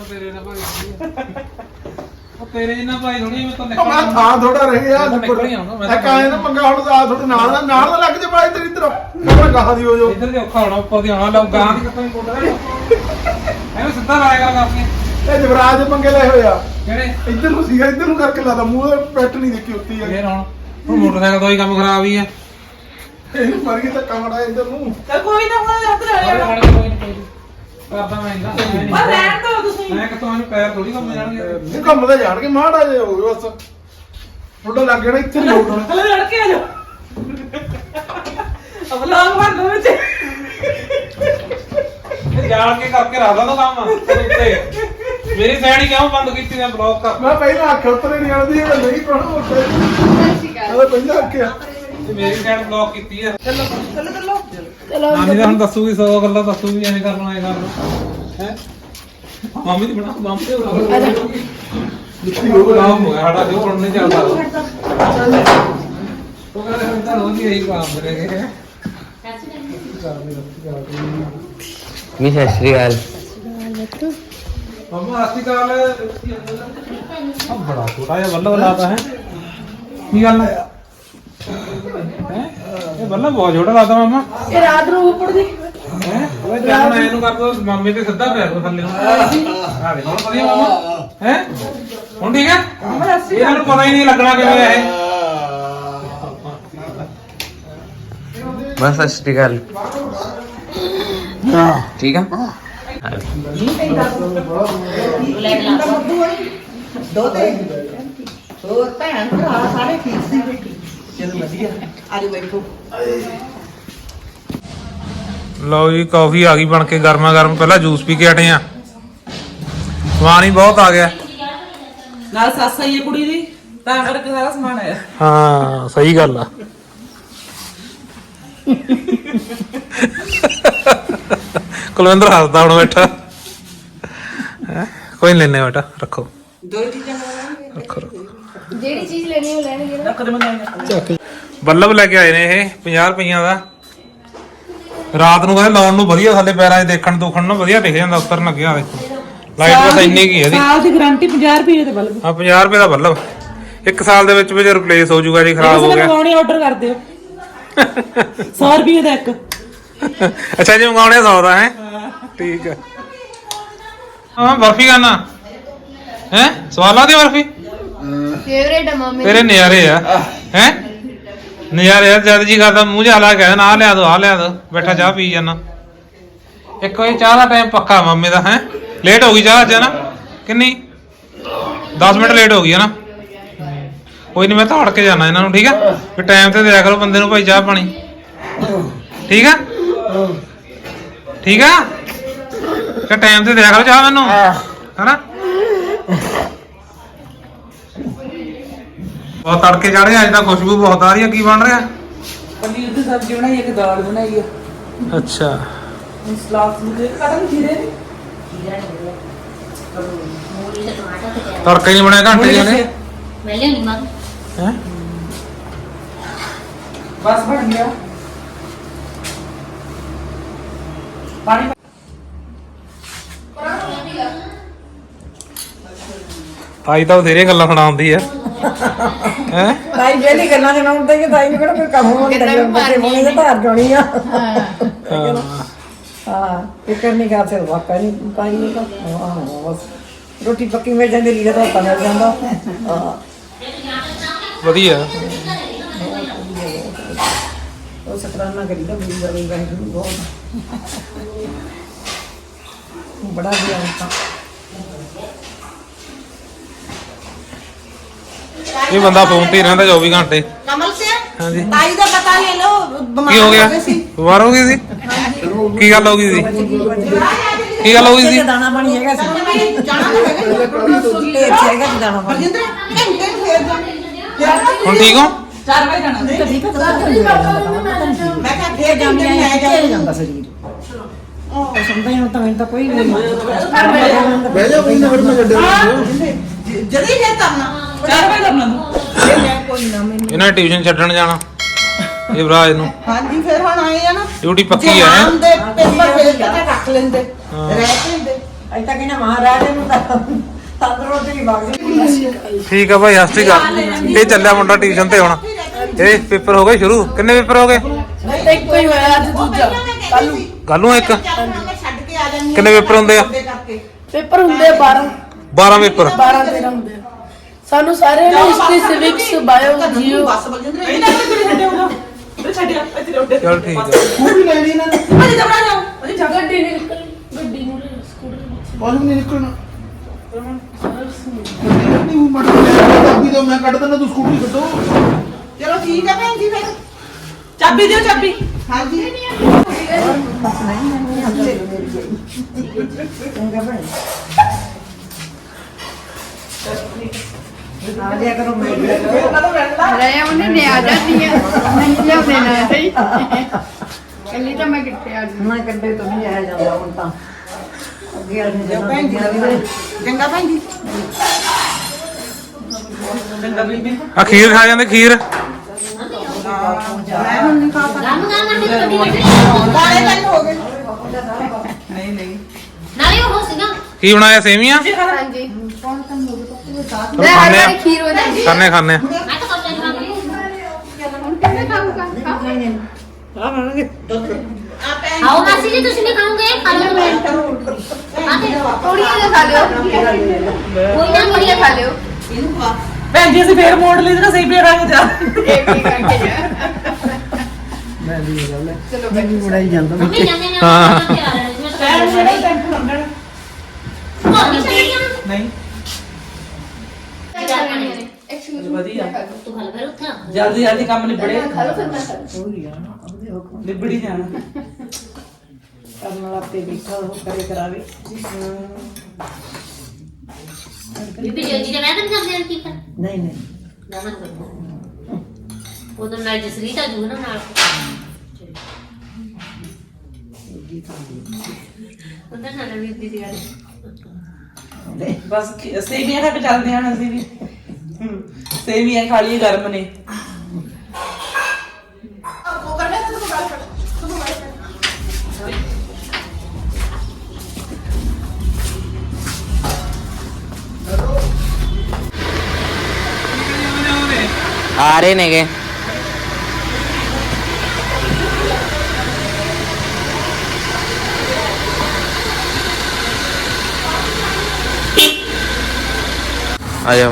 S3: ਹੁਣ
S1: ਤੇਰੇ ਨਾਲ ਭਾਈ ਉਹ ਤੇਰੇ ਜਿੰਨਾ ਭਾਈ ਥੋੜੀ ਮੈਂ ਤਾਂ
S6: ਉਹ ਮੈਂ ਥਾਂ ਥੋੜਾ ਰਹਿ ਗਿਆ
S1: ਮੈਂ ਤਾਂ ਨਿਕਲ ਹੀ ਆਉਂਦਾ, ਮੈਂ ਤਾਂ
S6: ਇੱਕ ਆਏ ਨਾ ਪੰਗਾ ਹੁਣ ਆ ਤੁਹਾਡੇ ਨਾਲ ਦਾ ਨਾਲ ਦਾ ਲੱਗ ਜੇ ਬਾਈ ਤੇਰੀ ਇਧਰ ਕਮਰਾ ਗਾਹਾਂ ਦੀ ਹੋ ਜੋ
S1: ਇੱਧਰ ਦੇ ਔਖਾ ਹੋਣਾ ਉੱਪਰ ਦੀ ਆਉਣਾ ਲਓ ਗਾਂ ਦੀ ਕਿੱਥੋਂ ਬੋਲ ਰਿਹਾ ਐਵੇਂ ਸਿੱਧਾ ਲਾਇਆ ਕਰ ਕਰਕੇ
S6: ਇਹ ਜਵਰਾਜ ਦੇ ਪੰਗੇ ਲਏ ਹੋਏ ਆ।
S1: ਕਿਹੜੇ?
S6: ਇੱਧਰ ਨੂੰ ਸੀਗਾ ਇੱਧਰ ਨੂੰ ਕਰਕੇ ਲਾਦਾ ਮੂੰਹ ਤੇ ਪੈਟ ਨਹੀਂ ਦੇਖੀ ਉੱਤੀ ਆ।
S1: ਫੇਰ ਹੁਣ ਹੁਣ ਮੋਟਰਸਾਈਕਲ ਦਾ ਹੀ ਕੰਮ ਖਰਾਬ ਹੀ ਆ।
S6: ਇਹ ਮਰ ਗਈ ਤਾਂ ਕਮੜਾ ਇੱਧਰ ਨੂੰ।
S3: ਚੱਲ ਕੋਈ ਨਾ ਹੁਣ ਹੱਥ ਲੈ
S1: ਕਰਦਾ ਮੈਂ ਇੰਦਾ
S3: ਪਰ ਰਹਿਣ ਦੋ ਤੁਸੀਂ।
S1: ਮੈਂ ਕਿਤੋਂ ਇਹਨੂੰ ਪੈਰ ਥੋੜੀ ਕੰਮ ਜਾਣਗੇ
S6: ਇਹ ਕੰਮ ਤਾਂ ਜਾਣਗੇ ਮਾੜਾ ਜੇ ਹੋ ਗਏ ਬਸ। ਤੁਹਾਡਾ ਲੱਗ ਜਾਣਾ ਇੱਥੇ ਨਹੀਂ ਉੱਠਣਾ
S3: ਹਲੇ ਲੜ ਕੇ ਆ ਜਾਓ। ਅਬ ਲਾਗ ਬੰਦ ਹੋ ਵਿੱਚ।
S1: ਇਹ ਜਾਣ ਕੇ ਕਰਕੇ ਰੱਖਦਾ ਤੂੰ ਕੰਮ। ਉੱਤੇ ਮੇਰੀ ਸਾਈਡ ਹੀ ਕਿਉਂ ਬੰਦ ਕੀਤੀ ਮੈਂ ਬਲੌਕ ਕਰ?
S6: ਮੈਂ ਪਹਿਲਾਂ ਆਖਿਆ ਉੱਤਰੇ ਨਹੀਂ ਆਉਂਦੀ ਇਹ ਨਹੀਂ ਪੜੋ ਉੱਤੇ ਉਹ ਪਹਿਲਾਂ ਆਖਿਆ
S1: ਤੇ ਮੇਰੀ ਸਾਈਡ ਬਲੌਕ ਕੀਤੀ ਆ।
S3: ਚਲੋ ਚਲੋ ਚਲੋ।
S5: ਚਲੋ
S1: ਨਾਨੀ ਤਾਂ ਹੁਣ ਦੱਸੂਗੀ 100 ਗੱਲਾਂ ਦੱਸੂਗੀ ਐਵੇਂ ਕਰ ਲਓ ਐਂ ਕਰ ਲਓ। ਹੈ? ਮਾਮੀ ਦੀ ਬਣਾ ਬੰਮ ਤੇ ਬਣਾ
S6: ਜਿੱਤੀ ਹੋ ਗਿਆ
S1: ਕੰਮ ਹੋ ਗਿਆ ਸਾਡਾ ਜੋ ਹੁਣ ਨਹੀਂ ਚੱਲਦਾ। ਉਹ ਕਹਿੰਦੇ ਹੁਣ ਤਾਂ ਰੋਜ਼ ਹੀ ਇਹੀ ਕੰਮ ਕਰੇਗੇ
S4: ਨਹੀਂ ਸਤਿ ਸ਼੍ਰੀ ਅਕਾਲ।
S1: ਮਾਮਾ ਆਸੀ ਕਾਲ ਆ ਬੜਾ ਛੋਟਾ ਜਿਹਾ ਬੱਲਬ ਲਾਤਾ ਹੈ। ਕੀ ਗੱਲ ਹੈਂ? ਇਹ ਬੱਲਬ ਬਹੁਤ ਛੋਟਾ ਲਾਤਾ ਮਾਮਾ।
S3: ਇਹ ਰਾਤ ਨੂੰ ਉੱਪਰ ਦੀ।
S1: ਹੈ? ਉਹ ਜਾਨ ਇਹਨੂੰ ਕਰ ਦੋ ਮਾਮੇ ਤੇ ਸਿੱਧਾ ਪੈਰ ਨੂੰ ਥੱਲੇ। ਨੂੰ ਆ ਦੇ ਹੁਣ ਵਧੀਆ ਮਾਮਾ। ਹੈ? ਹੁਣ ਠੀਕ ਹੈ? ਇਹਨਾਂ ਨੂੰ ਪਤਾ ਹੀ ਨਹੀਂ ਲੱਗਣਾ ਕਿਵੇਂ ਹੈ ਇਹ।
S4: ਬਸ ਸਤਿ ਸ਼੍ਰੀ ਅਕਾਲ। ਠੀਕ ਆ?
S2: ਦੋ ਤੇ ਹੋਰ ਭੈਣ ਭਰਾ ਸਾਰੇ ਠੀਕ ਸੀ। ਚਲੋ ਵਧੀਆ। ਆਜੋ ਬੈਠੋ।
S1: ਲਓ ਜੀ ਕਾਫੀ ਆ ਗਈ ਬਣ ਕੇ ਗਰਮਾ ਗਰਮ ਪਹਿਲਾਂ ਜੂਸ ਪੀ ਕੇ ਹਟੇ ਆ। ਸਮਾਨ ਹੀ ਬਹੁਤ ਆ ਗਿਆ।
S3: ਨਾਲ ਸੱਸ ਆਈ ਹੈ ਕੁੜੀ ਦੀ ਤਾਂ ਕਰਕੇ ਸਾਰਾ ਸਮਾਨ ਆਇਆ।
S1: ਹਾਂ ਸਹੀ ਗੱਲ ਆ। ਕੁਲਵਿੰਦਰ ਹੱਸਦਾ ਹੁਣ ਬੈਠਾ? ਕੋਈ ਲੈਨੇ ਬੇਟਾ ਰੱਖੋ।
S3: ਦੋ ਚੀਜ਼ਾਂ
S1: ਰੱਖੋ।
S5: ਜਿਹੜੀ ਚੀਜ਼ ਲੈਣੀ ਉਹ ਲੈਣਗੇ ਨਾ।
S3: ਕਦੇ ਮੰਗਾਵਾਂਗੇ
S1: ਬੱਲਬ ਲੈ ਕੇ ਆਏ ਨੇ ਇਹ 50 ਰੁਪਈਆਂ ਦਾ। ਰਾਤ ਨੂੰ ਕਹਿੰਦੇ ਲਾਉਣ ਨੂੰ ਵਧੀਆ ਥੱਲੇ ਪੈਰਾਂ 'ਚ ਦੇਖਣ ਦੁਖਣ ਨੂੰ ਵਧੀਆ ਦਿਖ ਜਾਂਦਾ ਉੱਤਰ ਲੱਗਿਆ ਦੇਖੋ ਲਾਈਟ ਬਸ ਇੰਨੀ ਕੀ ਹੈ ਇਹਦੀ।
S3: ਸਾਲ ਦੀ ਗਾਰੰਟੀ 50 ਰੁਪਏ ਦੇ ਬਲਬ।
S1: ਹਾਂ 50 ਰੁਪਏ ਦਾ ਬੱਲਬ। ਇੱਕ ਸਾਲ ਦੇ ਵਿੱਚ ਵਿੱਚ ਰਿਪਲੇਸ ਹੋ ਜਾਊਗਾ ਜੀ ਖਰਾਬ ਹੋ
S3: ਕਿਸੇ
S1: ਗਿਆ।
S3: ਮੰਗਾਉਣੀ ਆਰਡਰ ਕਰ ਦਿਓ। 100 ਰੁਪਏ ਦਾ ਇੱਕ।
S1: ਅੱਛਾ ਜੀ ਮੰਗਾਉਣੇ 100 ਦਾ ਹੈ? ਠੀਕ ਹੈ ਹਾਂ ਬਰਫੀ ਖਾਣਾ। ਹੈ? ਸਵਾਲਾਂ ਦੀ ਬਰਫੀ?
S5: ਫੇਵਰੇਟ ਹੈ ਮੰਮੀ
S1: ਤੇਰੇ ਨਿਆਰੇ ਆ। ਹੈ? ਨਿਆਰੇ ਆ ਜਦ ਜੀ ਕਰਦਾ ਮੂੰਹ ਜਿਹਾ ਲਾ ਕੇ ਆ ਨਾ ਲਿਆ ਦੋ ਆ ਲਿਆ ਦੋ। ਬੈਠਾ ਚਾਹ ਪੀ ਜਾਣਾ ਇੱਕ ਵਜੇ ਚਾਹ ਦਾ ਟਾਈਮ ਪੱਕਾ ਮੰਮੇ ਦਾ ਹੈ? ਲੇਟ ਹੋ ਗਈ ਚਾਹ ਅੱਜ ਨਾ? ਕਿੰਨੀ? 10 ਮਿੰਟ ਲੇਟ ਹੋ ਗਈ ਹੈ ਨਾ? ਕੋਈ ਨਹੀਂ ਮੈਂ ਤਾੜ ਕੇ ਜਾਣਾ ਇਹਨਾਂ ਨੂੰ ਠੀਕ ਆ? ਫਿਰ ਟਾਈਮ ਤੇ ਦਿਆ ਕਰੋ ਬੰਦੇ ਨੂੰ ਭਾਈ ਚਾਹ ਪਾਣੀ। ਠੀਕ ਆ? ਠੀਕ ਆ? ਕਿ ਟਾਈਮ ਤੇ ਦਿਆ ਕਰੋ ਚਾਹ ਮੈਨੂੰ ਹਨਾ ਬਹੁਤ ਤੜਕੇ ਚੜ ਅੱਜ ਤਾਂ ਖੁਸ਼ਬੂ ਬਹੁਤ ਆ ਰਹੀ ਹੈ ਕੀ ਬਣ ਰਿਹਾ?
S3: ਪਨੀਰ ਦੀ ਸਬਜ਼ੀ ਬਣਾਈ ਇੱਕ ਦਾਲ ਬਣਾਈ ਆ।
S1: ਅੱਛਾ।
S3: ਸਲਾਦ ਨੂੰ ਦੇ। ਕਟਨ ਖੀਰੇ
S1: ਤੜਕਾ ਹੀ ਨਹੀਂ ਬਣਿਆ ਘੰਟੇ ਜਾਨੇ
S5: ਮੈਂ ਲਿਆਉਣੀ ਮਾਂ
S1: ਹੈ?
S3: ਬਸ ਬਣ ਗਿਆ। ਪਾਣੀ
S1: ਤਾਈ ਤਾਂ ਬਥੇਰੀਆਂ ਗੱਲਾਂ ਸੁਣਾਉਂਦੀ ਹੈ ਹੈ?
S7: ਤਾਈ ਜਿਹੜੀ ਗੱਲਾਂ ਜਣਾਉਂਦੇ ਕਿ ਤਾਈ ਨੂੰ ਕਿਹੜਾ ਕੋਈ ਕੰਮ ਹੁੰਦਾ ਹੈ ਬੱਚੇ ਹੋਣੇ ਦੇ ਧਾਰ ਜਾਣੀ ਆ। ਹਾਂ। ਫਿਕਰ ਨਹੀਂ ਕਰ ਸਕਦਾ ਵਾਕਾ ਨਹੀਂ ਤਾਈ ਨੇ ਤਾਂ ਹਾਂ ਬਸ। ਰੋਟੀ ਪੱਕੀ ਮਿਲ ਜਾਂਦੀ ਲੀੜਾ ਤਾਂ ਹੱਥਾਂ ਮਿਲ ਜਾਂਦਾ। ਹਾਂ।
S1: ਵਧੀਆ।
S7: ਉਹ ਸ਼ੁਕਰਾਨਾ ਕਰੀਦਾ ਮੇਰੀ ਜਾਵੇ ਵਾਹਿਗੁਰੂ ਬਹੁਤ। ਬੜਾ ਵੀ ਆਉਂਦਾ
S1: ਇਹ ਬੰਦਾ ਫੋਨ ਤੇ ਹੀ ਰਹਿੰਦਾ 24 ਘੰਟੇ।
S3: ਕਮਲ ਸੇ
S1: ਹਾਂਜੀ।
S3: ਤਾਈ ਦਾ ਪਤਾ ਲੈ ਲਓ ਬਿਮਾਰ
S1: ਕੀ ਹੋ ਗਿਆ?
S3: ਗਏ ਸੀ।
S1: ਬਿਮਾਰ ਹੋ ਗਈ ਸੀ? ਕੀ ਗੱਲ ਹੋ ਗਈ ਸੀ? ਕੀ ਗੱਲ ਹੋ ਗਈ ਸੀ?
S7: ਦਾਣਾ ਪਾਣੀ ਹੈਗਾ ਸੀ।
S3: ਜਾਣਾ ਤਾਂ ਹੈਗਾ ਹੀ।
S7: ਢੇਰ ਚ ਹੈਗਾ ਸੀ ਦਾਣਾ ਪਾਣੀ।
S3: ਬਲਜਿੰਦਰ ਘੰਟੇ ਨੂੰ ਫੇਰ ਜਾਣਾ।
S1: ਹੁਣ ਠੀਕ ਹੋ?
S3: 4 ਵਜੇ ਜਾਣਾ।
S7: ਠੀਕ ਹੈ ਤਾਂ
S3: ਮੈਂ ਕਿਹਾ ਫੇਰ
S7: ਜਾਂਦੀ ਹੈ
S3: ਹੈ
S7: ਕਿੱਥੇ ਜਾਂਦਾ ਸਰੀਰ ਉਹ ਸੁਣਦਾ ਹੀ ਹੁਣ ਤਾਂ ਮੈਨੂੰ ਤਾਂ ਕੋਈ ਨਹੀਂ।
S6: ਬਹਿ ਜਾ ਕੋਈ ਨਾ ਫਿਰ ਮੈਂ ਗੱਡੇ
S3: ਜਦੀ ਜੇ ਕਰਨਾ 4 ਵਜੇ ਕਰਨਾ ਤੂੰ।
S7: ਮੈਂ ਕੋਈ ਨਾ ਮੈਨੂੰ
S1: ਇਹਨਾਂ ਟਿਊਸ਼ਨ ਛੱਡਣ ਜਾਣਾ ਇਹ ਭਰਾ ਇਹਨੂੰ।
S3: ਹਾਂਜੀ ਫਿਰ ਹੁਣ ਆਏ ਆ ਨਾ।
S1: ਡਿਊਟੀ ਪੱਕੀ ਹੈ?
S3: ਆਮ ਦੇ ਪੇਪਰ ਫੇਰ ਤਾਂ ਰੱਖ ਲੈਂਦੇ ਰਹਿ ਲੈਂਦੇ।
S7: ਅਜੇ ਤੱਕ ਇਹਨਾਂ ਮਹਾਰਾਜ ਨੂੰ ਤਾਂ ਤੰਦਰੁਸਤ ਹੀ ਬਗਦੀ
S1: ਠੀਕ ਆ ਭਾਈ ਹਸਤੀ ਗੱਲ ਇਹ ਚੱਲਿਆ ਮੁੰਡਾ ਟਿਊਸ਼ਨ ਤੇ ਹੁਣ। ਇਹ ਪੇਪਰ ਹੋ ਗਏ ਸ਼ੁਰੂ? ਕਿੰਨੇ ਪੇਪਰ ਹੋ ਗਏ?
S5: ਇੱਕੋ ਹੀ ਹੋਇਆ ਅੱਜ ਦੂਜਾ
S3: ਕੱਲੂ
S1: ਕੱਲ ਨੂੰ ਇੱਕ?
S3: ਛੱਡ ਕੇ ਆ ਜਾਂਦੀ
S1: ਕਿੰਨੇ ਪੇਪਰ ਹੁੰਦੇ ਆ?
S5: ਪੇਪਰ ਹੁੰਦੇ ਆ 12
S1: 12 ਪੇਪਰ।
S5: 12 13 ਹੁੰਦੇ ਆ। ਸਾਨੂੰ ਸਾਰੇ ਨੂੰ ਹਿਸਟਰੀ ਸਿਵਿਕਸ ਬਾਇਓ ਜੀਓ
S3: ਬੱਸ ਬਲਜਿੰਦਰ ਇਹਨਾਂ ਨੇ ਕਿਹੜੇ ਛੱਡੇ ਹੋਗਾ ਤੇ ਛੱਡਿਆ ਇੱਥੇ ਰੋਟੇ
S1: ਚਲ ਠੀਕ ਆ।
S6: ਉਹ ਵੀ ਲੈਣੀ ਇਹਨਾਂ ਨੇ।
S3: ਭਾਜੀ ਜਬੜਾ ਜਾਓ ਭਾਜੀ ਜਬੜਾ
S5: ਗੱਡੀ ਨਿਕਲ ਗੱਡੀ ਨੂੰ ਸਕੂਟਰ
S6: ਬਾਹਰ ਨਹੀਂ ਨਿਕਲਣਾ। ਨਹੀਂ। ਉਹ ਮਟ ਚਾਬੀ ਦੋ ਮੈਂ ਕੱਢ ਦਿੰਦਾ ਤੂੰ ਸਕੂਟਰੀ ਕੱਢੋ
S3: ਚਲੋ ਠੀਕ ਹੈ ਭੈਣ ਜੀ ਫਿਰ। ਚਾਬੀ ਦਿਓ ਚਾਬੀ। ਹਾਂਜੀ।
S7: ਚੰਗਾ ਭੈਣ। ਆ ਲਿਆ ਕਰੋ ਮੈਂ ਲਿਆ ਕਰੋ
S3: ਉਹਨਾਂ ਤੋਂ ਮਿਲਦਾ
S5: ਰਹਿ ਉਹਨੇ ਨੇ ਆ ਜਾਂਦੀ ਆ ਨਹੀਂ ਲਿਆਉਂਦੇ ਨਾ ਸਹੀ ਕੱਲੀ ਤਾਂ ਮੈਂ ਕਿੱਥੇ ਆ
S7: ਨਾ ਕੱਢੇ ਤੋਂ ਨਹੀਂ ਆਇਆ ਜਾਂਦਾ ਹੁਣ ਤਾਂ। ਅੱਗੇ ਵਾਲੇ
S3: ਦਿਓ ਭੈਣ ਜੀ ਚੰਗਾ ਭੈਣ ਜੀ। ਚੰਗਾ ਬੀਬੀ।
S1: ਆ ਖੀਰ ਖਾ ਜਾਂਦੇ ਖੀਰ?
S3: ਮੈਂ ਹੁਣ ਨਹੀਂ ਖਾ ਸਕਦਾ।
S8: ਗਮ ਗਮ ਨਾਲ ਕਦੀ ਲੱਗੀ
S3: ਦਾਣੇ ਤਾਂ ਹੋ ਗਏ। ਨਹੀਂ ਨਹੀਂ।
S8: ਨਾਲੇ ਉਹ ਸੀਗਾ।
S1: ਕੀ ਬਣਾਇਆ ਸੇਵੀਆਂ?
S5: ਹਾਂਜੀ।
S1: ਚਲੋ
S5: ਲੈ
S1: ਖਾਣੇ
S5: ਹਰ
S1: ਆ
S5: ਵਾਰੀ ਖੀਰ ਹੋ ਜਾਂਦੀ
S1: ਖਾਣੇ ਖਾਣੇ
S8: ਮੈਂ ਤਾਂ ਕਬ ਲੈ ਜਾਵਾਂਗੀ
S5: ਕਿੰਨੇ ਖਾਊਗਾ
S3: ਆ ਭੈਣ
S8: ਆਓ ਮਾਸੀ ਜੀ ਤੁਸੀਂ ਵੀ ਖਾਓਗੇ ਖਾ ਲਓ ਆਤੇ
S5: ਥੋੜੀ ਜਿਹੀ ਖਾ ਲਿਓ
S8: ਕੋਈ ਨਾ
S5: ਥੋੜੀ ਜਿਹੀ ਖਾ ਲਿਓ
S3: ਇਹਨੂੰ ਖਾ ਭੈਣ ਜੀ ਅਸੀਂ ਫੇਰ ਮੋੜ ਲਈ ਨਾ ਸਹੀ ਪੇ ਰੰਗ ਜਾ
S5: ਇਹ ਵੀ ਕਰਕੇ ਜਾ ਚਲੋ
S7: ਮੈਂ ਵੀ ਬੜਾਈ ਜਾਂਦਾ
S8: ਮੰਮੀ ਜਾਂਦੇ ਨੇ
S1: ਹਾਂ।
S3: ਭੈਣ ਜਿਹੜਾ ਟੈਂਪੂ ਲੰਘਣ ਨਹੀਂ
S5: ਐਕਸਕਿਊਜ਼
S3: ਵਧੀਆ।
S8: ਤੂੰ ਖਾ ਲੈ ਫਿਰ ਉੱਥੇ ਆ।
S3: ਜਲਦੀ ਜਲਦੀ ਕੰਮ ਨਿਬੜੇ।
S5: ਫਿਰ ਮੈਂ।
S3: ਨਿਬੜੀ। ਜਾਣਾ।
S7: ਕਰਨ ਵਾਲਾ ਤੇ ਬੈਠਾ ਉਹ ਕਰੇ ਕਰਾਵੇ।
S8: ਬੀਬੀ ਦੇ ਮੈਂ ਤਾਂ ਨਹੀਂ ਕਰ
S7: ਨਹੀਂ ਨਹੀਂ।
S8: ਨਾ ਨਾ ਉਦੋਂ ਨਾਲ ਜਸਰੀਤ ਆ ਜੂ ਨਾ ਨਾਲ। ਬੀਬੀ ਦੀ ਗੱਲ
S3: ਬਸ ਸੇਵੀਆਂ ਕੇ ਚੱਲਦੇ ਹਾਂ ਅਸੀਂ ਵੀ। ਹਮ, ਸੇਵੀਆਂ ਖਾ ਲਈ ਗਰਮ ਨੇ
S4: ਆ ਰਹੇ ਨੇਗੇ ਆ ਜਾ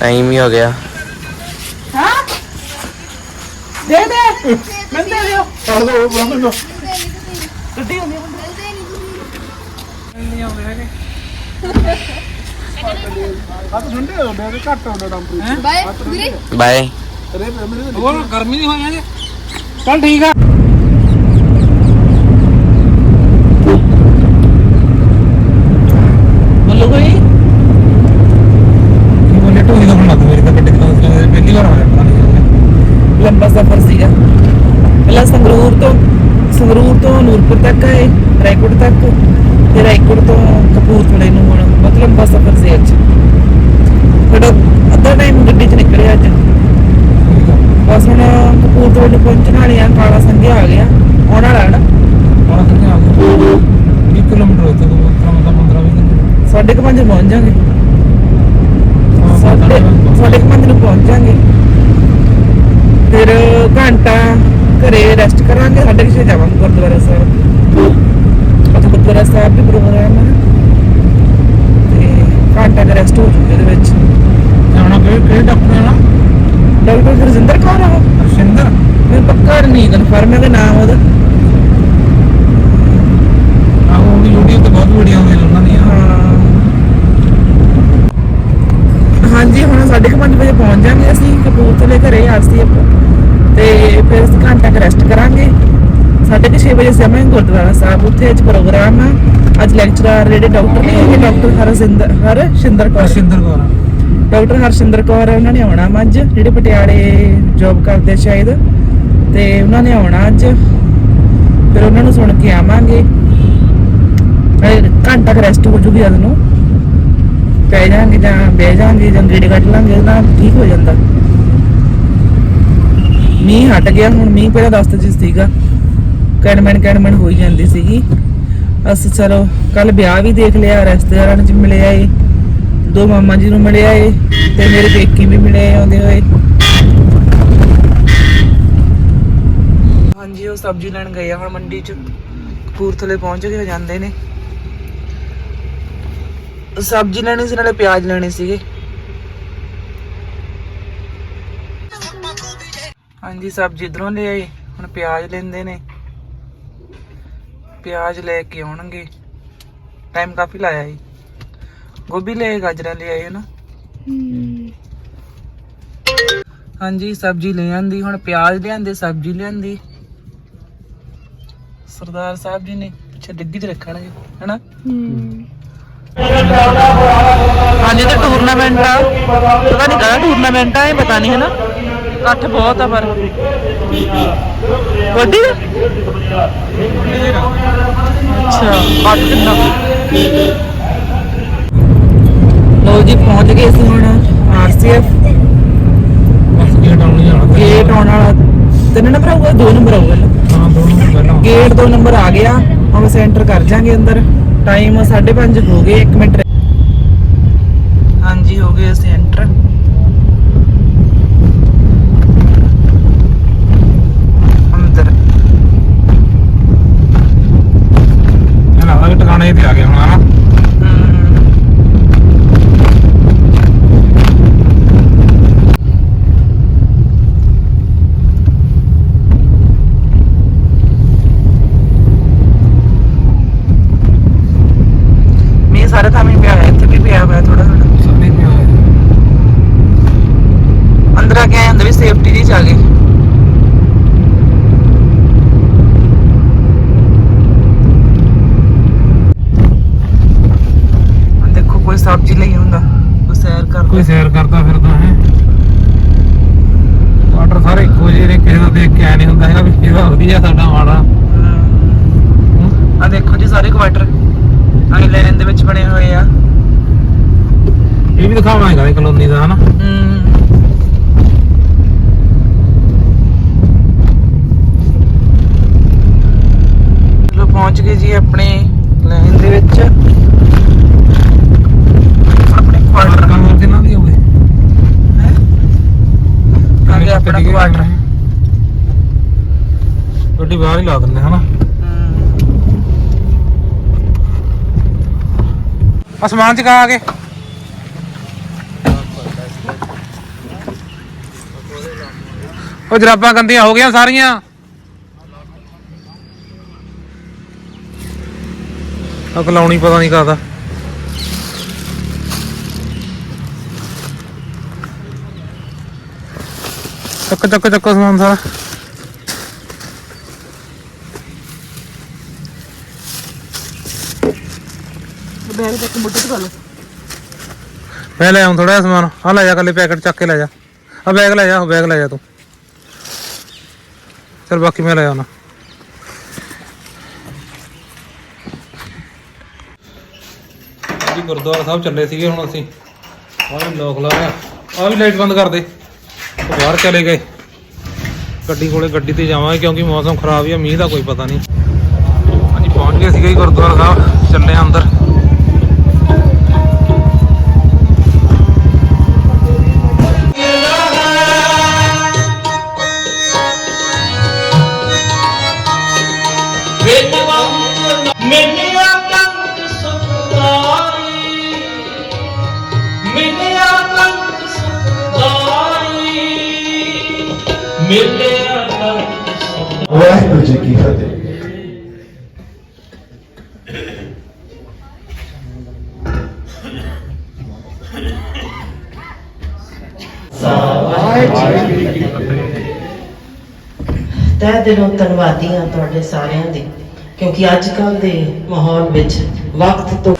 S4: ਟਾਈਮ ਹੀ ਹੋ ਗਿਆ।
S3: ਦੇ ਦੇ। ਮੈਂ ਦੇ ਦਿਓ।
S6: ਦੋ ਬੰਦ ਦੋ
S3: ਗੱਡੀ ਹੁੰਦੀ
S6: ਠੰਡੇ ਹੋ ਗਏ ਘੱਟ ਹੋ? ਗਿਆ ਟੈਂਪਰੇਚਰ
S5: ਬਾਏ। ਵੀਰੇ
S4: ਬਾਏ
S6: ਅਰੇ ਮੇਰੇ
S1: ਹੋਰ ਗਰਮੀ ਨਹੀਂ ਹੋਈ ਅਜੇ ਚਲ ਠੀਕ ਆ
S3: ਬੋਲੋ ਕੋਈ
S1: ਮੁੰਡੇ ਢੋਈ ਦਾ ਬਣਾ ਮੇਰੀ ਤਾਂ ਗੱਡੀ ਦਾ ਪਹਿਲੀ ਵਾਰ ਆਇਆ ਪਤਾ ਨਹੀਂ
S3: ਲੰਬਾ ਸਫ਼ਰ ਸੀਗਾ ਪਹਿਲਾਂ ਸੰਗਰੂਰ ਤੋਂ ਸੰਗਰੂਰ ਤੋਂ ਨੂਰਪੁਰ ਤੱਕ ਆਏ ਰਾਏਕੋਟ ਤੱਕ ਫਿਰ ਰਾਏਕੋਟ ਤੋਂ ਕਪੂਰਥਲੇ ਨੂੰ ਹੁਣ ਬਹੁਤ ਲੰਬਾ ਸਫ਼ਰ ਸੀ ਅੱਜ ਸਾਡਾ ਅੱਧਾ ਟਾਈਮ ਗੱਡੀ 'ਚ ਨਿਕਲਿਆ ਅੱਜ ਬਸ ਹੁਣ ਕਪੂਰਥਲੇ ਨੂੰ ਪਹੁੰਚਣ ਵਾਲੇ ਆ ਕਾਲਾ ਸੰਘਿਆ ਆ ਗਿਆ ਆਉਣ ਵਾਲਾ ਹੈ ਨਾ
S1: ਕਿੰਨੇ ਆ ਗਏ 1 ਕਿਲੋਮੀਟਰ ਹੋਇਆ ਤਾਂ ਕੰਮ ਤਾਂ 15 20 ਦਿਨ
S3: ਸਾਢੇ ਕੁ ਪੰਜ ਪਹੁੰਚ ਜਾਾਂਗੇ ਸਾਢੇ ਸਾਢੇ ਕੁ ਪੰਜ ਨੂੰ ਪਹੁੰਚ ਜਾਾਂਗੇ ਫਿਰ ਘੰਟਾ ਘਰੇ ਰੈਸਟ ਕਰਾਂਗੇ ਸਾਢੇ ਕੁ ਛੇ ਜਾਵਾਂਗੇ ਗੁਰਦੁਆਰਾ ਸਾਹਿਬ ਗੁਰਦੁਆਰਾ ਸਾਹਿਬ ਵੀ ਪ੍ਰੋਗਰਾਮ ਹੈ ਤੇ ਘੰਟਾ ਦਾ ਰੈਸਟ ਹੋ ਜੂਗਾ ਇਹਦੇ ਵਿੱਚ।
S1: ਜਾਣਾ ਕਿਹੜੇ ਕਿਹੜੇ ਡਾਕਟਰ ਨਾਲ?
S3: ਡਾਕਟਰ ਗੁਰਜਿੰਦਰ ਕੌਰ ਆ
S1: ਅਰਸ਼ਿੰਦਰ
S3: ਮੈਨੂੰ ਪੱਕਾ ਨਹੀਂ ਕਨਫਰਮ ਹੈ ਕਿ ਨਾਮ ਉਹਦਾ।
S1: ਆਹੋ ਉਹਦੀ YouTube ਤੇ ਬਹੁਤ ਵੀਡੀਓ ਆਉਂਦੀਆਂ ਉਹਨਾਂ ਦੀਆਂ।
S3: ਹਾਂ। ਹਾਂਜੀ ਹੁਣ 5:30 ਵਜੇ ਪਹੁੰਚ ਜਾਾਂਗੇ ਅਸੀਂ ਕਪੂਰਥਲੇ ਘਰੇ ਆਰਸੀਐਫ ਤੇ ਫਿਰ ਘੰਟਾ ਰੈਸਟ ਕਰਾਂਗੇ। 6:30 ਵਜੇ ਸਮਾਂ ਗੁਰਦੁਆਰਾ ਸਾਹਿਬ ਉੱਥੇ ਅੱਜ ਪ੍ਰੋਗਰਾਮ ਆ ਅੱਜ ਲੈਕਚਰਰ ਜਿਹੜੇ ਡਾਕਟਰ ਨੇ ਹੈਗੇ ਡਾਕਟਰ ਹਰਸਿੰਦਰ ਹਰਸ਼ਿੰਦਰ ਕੌਰ।
S1: ਅਰਸ਼ਿੰਦਰ ਕੌਰ।
S3: ਡਾਕਟਰ ਹਰਸ਼ਿੰਦਰ ਕੌਰ ਉਹਨਾਂ ਨੇ ਆਉਣਾ ਅੱਜ ਜਿਹੜੇ ਪਟਿਆਲੇ ਜੌਬ ਕਰਦੇ ਸ਼ਾਇਦ। ਤੇ ਉਹਨਾਂ ਨੇ ਆਉਣਾ ਅੱਜ। ਫਿਰ ਉਹਨਾਂ ਨੂੰ ਸੁਣ ਕੇ ਆਵਾਂਗੇ। ਘੰਟਾ ਕੁ ਰੈਸਟ ਹੋ ਜੂਗੀ ਜਦ ਨੂੰ। ਪੈ ਜਾਾਂਗੇ ਜਾਂ ਬਹਿ ਜਾਾਂਗੇ ਜਾਂ ਗੇੜੇ ਕੱਢ ਲਾਂਗੇ ਤਾਂ ਠੀਕ ਹੋ ਜਾਂਦਾ। ਮੀਂਹ ਹਟ ਗਿਆ ਹੁਣ ਮੀਂਹ ਪਹਿਲਾਂ ਦਸਤ ਚ ਸੀਗਾ। ਕੈਡਮੈਨ ਕੈਡਮੈਨ ਹੋਈ ਜਾਂਦੀ ਸੀਗੀ। ਅਸੀਂ ਚਲੋ ਕੱਲ ਵਿਆਹ ਵੀ ਦੇਖ ਲਿਆ, ਰਿਸ਼ਤੇਦਾਰਾਂ ਨੂੰ ਚ ਮਿਲੇ ਆਏ ਦੋ ਮਾਮਾ ਜੀ ਨੂੰ ਮਿਲਿਆ ਏ ਤੇ ਮੇਰੇ ਪੇਕੀ ਵੀ ਮਿਲੇ ਆਉਂਦੇ ਹੋਏ। ਹਾਂਜੀ, ਉਹ ਸਬਜ਼ੀ ਲੈਣ ਗਏ ਆ ਹੁਣ ਮੰਡੀ ਚ, ਕਪੂਰਥਲੇ ਪਹੁੰਚ ਕੇ ਹੋ ਜਾਂਦੇ ਨੇ। ਸਬਜ਼ੀ ਲੈਣੀ ਸੀ, ਨਾਲੇ ਪਿਆਜ਼ ਲੈਣੇ ਸੀਗੇ। ਹਾਂਜੀ, ਸਬਜ਼ੀ ਇਧਰੋਂ ਲੈ ਆਏ ਹੁਣ ਪਿਆਜ਼ ਲੈਂਦੇ ਨੇ। ਪਿਆਜ਼ ਲੈ ਕੇ ਆਉਣਗੇ। ਟਾਈਮ ਕਾਫੀ ਲਾਇਆ ਜੀ। ਗੋਭੀ ਲੈ, ਗਾਜਰਾਂ ਲੈ ਆਏ ਨਾ? ਹਾਂਜੀ, ਸਬਜ਼ੀ ਲੈ ਆਂਦੀ। ਹੁਣ ਪਿਆਜ਼ ਲਿਆਂਦੇ, ਸਬਜ਼ੀ ਲਿਆਂਦੀ। ਸਰਦਾਰ ਸਾਹਿਬ ਜੀ ਨੇ ਪਿੱਛੇ ਡਿੱਗੀ ਚ ਰੱਖਣਗੇ ਹਨਾ? ਹਾਂਜੀ, ਤੇ ਟੂਰਨਾਮੈਂਟ ਆ। ਪਤਾ ਨਹੀਂ ਕਾ ਟੂਰਨਾਮੈਂਟ ਆ ਇਹ ਪਤਾ ਨਹੀਂ ਹਨਾ? ਇਕੱਠ ਬਹੁਤ ਆ ਪਰ। ਵੱਡੀ? ਅੱਛਾ ਕੱਟ ਕਿੰਨਾ ਲੋ ਜੀ ਪਹੁੰਚ ਗਏ ਸੀ ਹੁਣ ਆਰਸੀਐਫ
S1: ਗੇਟ ਆਉਣ ਜਾਣਾ
S3: ਗੇਟ ਆਉਣ ਵਾਲਾ ਤਿੰਨ ਨੰਬਰ ਆਊਗਾ ਦੋ ਨੰਬਰ ਆਊਗਾ
S1: ਹਾਂ ਦੋਨੋਂ ਪਹਿਲਾਂ।
S3: ਗੇਟ 2 ਨੰਬਰ ਆ ਗਿਆ। ਹੁਣ ਅਸੀਂ ਐਂਟਰ ਕਰ ਜਾਾਂਗੇ ਅੰਦਰ। ਟਾਈਮ 5:30 ਹੋ ਗਏ 1 ਮਿੰਟ ਰਹਿ- ਹਾਂਜੀ ਹੋ ਗਏ ਅਸੀਂ ਐਂਟਰ ਅੰਦਰ
S1: ਇਹ ਲੱਗਦਾ ਕਿ ਟਿਕਾਣੇ ਤੇ ਆ ਗਏ ਹੁਣ ਹਨਾ
S3: ਹਮ, ਮੀਂਹ ਸਾਰੇ ਥਾਂ ਹੀ ਪਿਆ ਹੋਇਆ ਇੱਥੇ ਵੀ ਪਿਆ ਹੋਇਆ ਥੋੜਾ ਥੋੜਾ
S1: ਸਭੇ ਪਿਆ ਹੋਇਆ
S3: ਅੰਦਰ ਆ ਕੇ ਆਏ ਅੰਦਰ ਵੀ ਸੇਫਟੀ ਦੀ ਚ ਆ ਗਏ ਹੁਣ ਦੇਖੋ ਕੋਈ ਸਬਜ਼ੀ ਲਈ ਹੁੰਦਾ ਕੋਈ ਸੈਰ ਕਰਦਾ
S1: ਕੋਈ ਸੈਰ ਕਰਦਾ ਫਿਰਦਾ ਹੈ ਵਾਟਰ ਸਾਰੇ ਇੱਕੋ ਜਿਹੇ ਨੇ ਕਿਸੇ ਦਾ ਦੇਖ ਕੇ ਐ ਨਹੀਂ ਹੁੰਦਾ ਹੈਗਾ ਵੀ ਇਹਦਾ ਵਧੀਆ ਸਾਡਾ ਮਾੜਾ
S3: ਆ ਦੇਖੋ ਜੀ ਸਾਰੇ ਕੁਆਟਰ ਆਈਲੈਂਡ ਦੇ ਵਿੱਚ ਬਣੇ ਹੋਏ ਆ
S1: ਇਹ ਵੀ ਦਿਖਾਵਾਂਗਾ ਇਹ ਕਲੋਨੀ ਦਾ ਹਨਾ?
S3: ਹਮ। ਚਲੋ ਪਹੁੰਚ ਗਏ ਜੀ ਆਪਣੇ ਲਾਈਨ ਦੇ ਵਿੱਚ। ਆਪਣੇ ਕੁਆਟਰ
S1: ਕੰਮ ਦੀ ਹੋਵੇ
S3: ਆ ਗਿਆ ਆਪਣਾ ਕੁਆਟਰ
S1: ਗੱਡੀ ਬਾਹਰ ਹੀ ਲਾ ਦਿੰਦੇ ਹਨਾ? ਅਸਮਾਨ ਚ ਕਾ ਆ ਗਏ? ਉਹ ਜਰਾਬਾਂ ਗੰਦੀਆਂ ਹੋ ਗਈਆਂ ਸਾਰੀਆਂ। ਅਕ ਲਾਉਣੀ ਪਤਾ ਨਹੀਂ ਕਾਦਾ ਚੱਕ ਚੱਕ ਚੱਕ ਸਮਾਨ ਸਾਰਾ।
S3: ਬੈਗ ਦੇ ਕੇ ਮੁੱਢੇ ਤੋਂ ਗੱਲ
S1: ਮੈਂ ਲੈ ਆਉਂ ਥੋੜਾ ਜਿਹਾ ਸਮਾਨ। ਆ ਲੈ ਜਾ ਕੱਲੇ ਪੈਕਟ ਚੱਕ ਕੇ ਲੈ ਜਾ। ਆ ਬੈਗ ਲੈ ਜਾ ਉਹ ਬੈਗ ਲੈ ਜਾ ਤੂੰ। ਚੱਲ ਬਾਕੀ ਮੈਂ ਲੈ ਆਉਣਾ। ਜੀ ਗੁਰਦੁਆਰਾ ਸਾਹਿਬ ਚੱਲੇ ਸੀਗੇ ਹੁਣ ਅਸੀਂ। ਆਹ ਵੀ ਲੋਕ ਲਾ ਲਿਆ। ਆਹ ਵੀ ਲਾਈਟ ਬੰਦ ਕਰ ਦੇ। ਬਾਹਰ ਚਲੇ ਗਏ।
S9: ਗੱਡੀ ਕੋਲੇ ਗੱਡੀ ਤੇ ਜਾਵਾਂਗੇ ਕਿਉਂਕਿ ਮੌਸਮ ਖਰਾਬ ਹੀ ਆ, ਮੀਂਹ ਦਾ ਕੋਈ ਪਤਾ ਨਹੀਂ। ਹਾਂਜੀ, ਪਹੁੰਚ ਗਏ ਸੀਗੇ ਜੀ ਗੁਰਦੁਆਰਾ ਸਾਹਿਬ। ਚੱਲੇ ਅੰਦਰ।
S10: ਦਿਲੋਂ ਧੰਨਵਾਦੀ ਹਾਂ ਤੁਹਾਡੇ ਸਾਰਿਆਂ ਦੇ ਕਿਉਂਕਿ ਅੱਜ ਕੱਲ ਦੇ ਮਾਹੌਲ ਵਿੱਚ ਵਕਤ ਤੋਂ